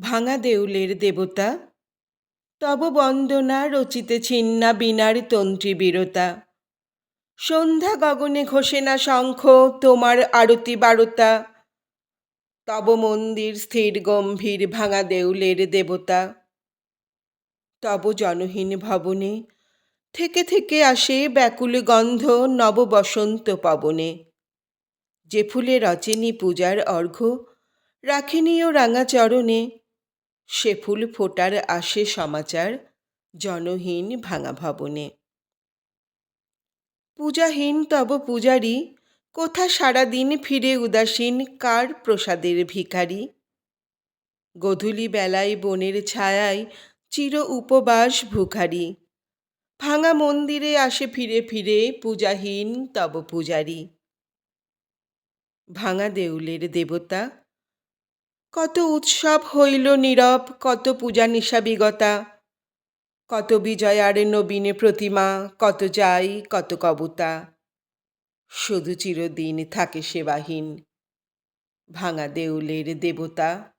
ভাঙা দেউলের দেবতা। তব বন্দনা রচিতে ছিন্না বিনার তন্ত্রী বীরতা। সন্ধ্যা গগনে ঘোষে না শঙ্খ, তোমার আরতি বারতা। তব মন্দির স্থির গম্ভীর ভাঙা দেউলের দেবতা। তব জনহীন ভবনে থেকে থেকে আসে ব্যাকুল গন্ধ নব বসন্ত পবনে। যে ফুলে রচেনি পূজার অর্ঘ্য রাখিনীয় রাঙা চরণে সে ফুল ফোটার আসে সমাচার, জনহীন ভাঙা ভবনে। পূজাহীন তব পূজারি, কোথা সারাদিন ফিরে উদাসীন কার প্রসাদের ভিখারি? গধূলি বেলায় বনের ছায়ায় চির উপবাস ভুখারি। ভাঙা মন্দিরে আসে ফিরে ফিরে পূজাহীন তব পূজারি। ভাঙা দেউলের দেবতা কত উৎসব হইল নীরব, কত পূজা নিশাবিগতা। কত বিজয়ার নবীনে প্রতিমা, কত যাই, কত কবতা। শুধু চিরদিন থাকে সেবাহীন, ভাঙা দেউলের দেবতা।